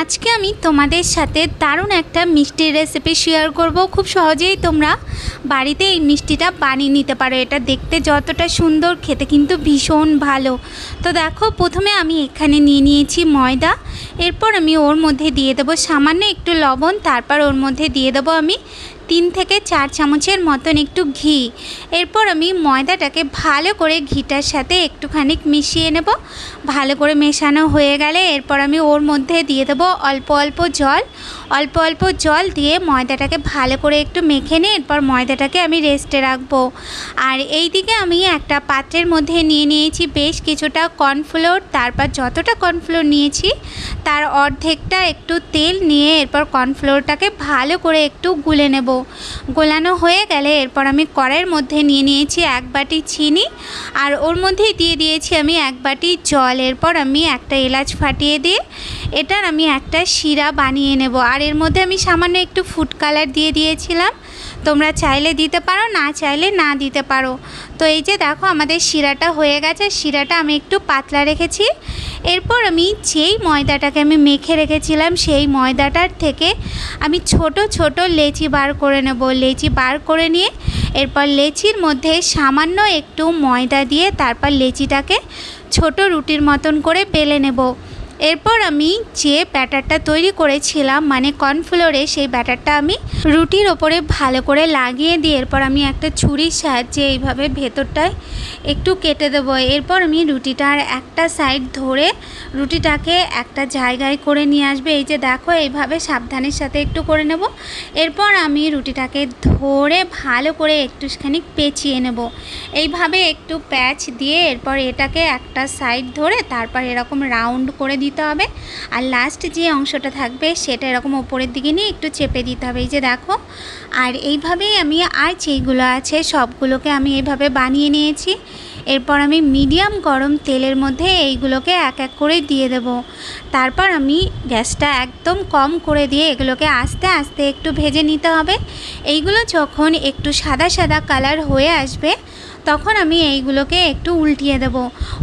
আজকে আমি তোমাদের সাথে দারুণ একটা মিষ্টির রেসিপি শেয়ার করব। খুব সহজেই তোমরা বাড়িতে এই মিষ্টিটা বানিয়ে নিতে পারো। এটা দেখতে যতটা সুন্দর, খেতে কিন্তু ভীষণ ভালো। তো দেখো, প্রথমে আমি এখানে নিয়ে নিয়েছি ময়দা। এরপর আমি ওর মধ্যে দিয়ে দেবো সামান্য একটু লবণ। তারপর ওর মধ্যে দিয়ে দেবো আমি তিন থেকে চার চামচের মতন একটু ঘি। এরপর আমি ময়দাটাকে ভালো করে ঘিটার সাথে একটুখানি মিশিয়ে নেব। ভালো করে মেশানো হয়ে গেলে এরপর আমি ওর মধ্যে দিয়ে দেবো অল্প অল্প জল। অল্প অল্প জল দিয়ে ময়দাটাকে ভালো করে একটু মেখে নিয়ে এরপর ময়দাটাকে আমি রেস্টে রাখব। আর এই দিকে আমি একটা পাত্রের মধ্যে নিয়ে নিয়েছি বেশ কিছুটা কর্নফ্লোর তারপর যতটা কর্নফ্লোর নিয়েছি, তার অর্ধেকটা একটু তেল নিয়ে এরপর কর্নফ্লোরটাকে ভালো করে একটু গুলে নেব। গোলানো হয়ে গেলে এরপর আমি কড়াইয়ের মধ্যে নিয়ে নিয়েছি এক বাটি চিনি আর ওর মধ্যেই দিয়ে দিয়েছি আমি এক বাটি জল। এরপর আমি একটা এলাচ ফাটিয়ে দিয়ে এটার আমি একটা শিরা বানিয়ে নেব। আর এর মধ্যে আমি সামান্য একটু ফুড কালার দিয়ে দিয়েছিলাম। তোমরা চাইলে দিতে পারো, না চাইলে না দিতে পারো। তো এই যে দেখো আমাদের শিরাটা হয়ে গেছে, শিরাটা আমি একটু পাতলা রেখেছি। এরপর আমি যেই ময়দাটাকে আমি মেখে রেখেছিলাম, সেই ময়দাটার থেকে আমি ছোট ছোট লেচি বার করে নেব। লেচি বার করে নিয়ে এরপর লেচির মধ্যে সামান্য একটু ময়দা দিয়ে তারপর লেচিটাকে ছোট রুটির মতন করে বেলে নেব। এরপর আমি যে ব্যাটারটা তৈরি করেছিলাম মানে কর্নফ্লোরে সেই ব্যাটারটা আমি রুটির ওপরে ভালো করে লাগিয়ে দিয়ে এরপর আমি একটা ছুরির সাহায্যে এইভাবে ভেতরটায় একটু কেটে দেবো। এরপর আমি রুটিটার একটা সাইড ধরে রুটিটাকে একটা জায়গায় করে নিয়ে আসবে। এই যে দেখো, এইভাবে সাবধানের সাথে একটু করে নেব। এরপর আমি রুটিটাকে ধরে ভালো করে একটুখানি পেঁচিয়ে নেব। এইভাবে একটু প্যাচ দিয়ে এরপর এটাকে একটা সাইড ধরে তারপর এরকম রাউন্ড করে দিতে হবে। আর লাস্ট যে অংশটা থাকবে, সেটা এরকম ওপরের দিকে নিয়ে একটু চেপে দিতে হবে। এই যে দেখো, আর এইভাবেই আমি আর যেইগুলো আছে, সবগুলোকে আমি এইভাবে বানিয়ে নিয়েছি। এরপর আমি মিডিয়াম গরম তেলের মধ্যে এইগুলোকে এক এক করে দিয়ে দেব। তারপর আমি গ্যাসটা একদম কম করে দিয়ে এগুলোকে আস্তে আস্তে একটু ভেজে নিতে হবে। এইগুলো যখন একটু সাদা সাদা কালার হয়ে আসবে, তখন আমি এইগুলোকে একটু উল্টিয়ে দেব।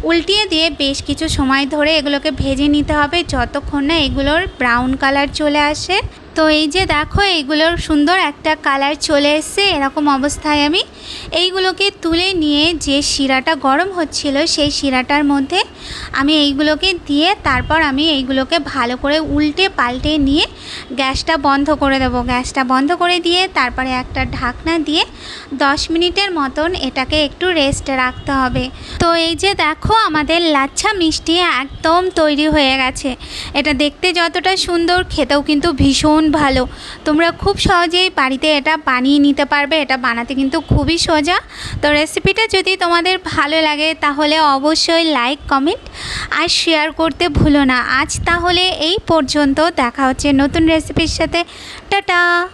উল্টিয়ে দিয়ে বেশ কিছু সময় ধরে এগুলোকে ভেজে নিতে হবে, যতক্ষণ না এগুলোর ব্রাউন কালার চলে আসে। তো এই যে দেখো, এইগুলোর সুন্দর একটা কালার চলে এসছে, এরকম অবস্থায় আমি এইগুলোকে তুলে নিয়ে যে শিরাটা গরম হচ্ছিল, সেই শিরাটার মধ্যে আমি এইগুলোকে দিয়ে তারপর আমি এইগুলোকে ভালো করে উল্টে পাল্টে নিয়ে গ্যাসটা বন্ধ করে দেবো। গ্যাসটা বন্ধ করে দিয়ে তারপরে একটা ঢাকনা দিয়ে দশ মিনিটের মতন এটাকে একটু রেস্টে রাখতে হবে। তো এই যে দেখো আমাদের লাচ্ছা মিষ্টি একদম তৈরি হয়ে গেছে। এটা দেখতে যতটা সুন্দর, খেতেও কিন্তু ভীষণ ভালো। তোমরা খুব সহজেই বাড়িতে এটা বানিয়ে নিতে পারবে। এটা বানাতে কিন্তু খুবই সোজা। তো রেসিপিটা যদি তোমাদের ভালো লাগে তাহলে অবশ্যই লাইক কমেন্ট আর শেয়ার করতে ভুলো না। আজ তাহলে এই পর্যন্ত। দেখা হচ্ছে নতুন রেসিপির সাথে। টাটা!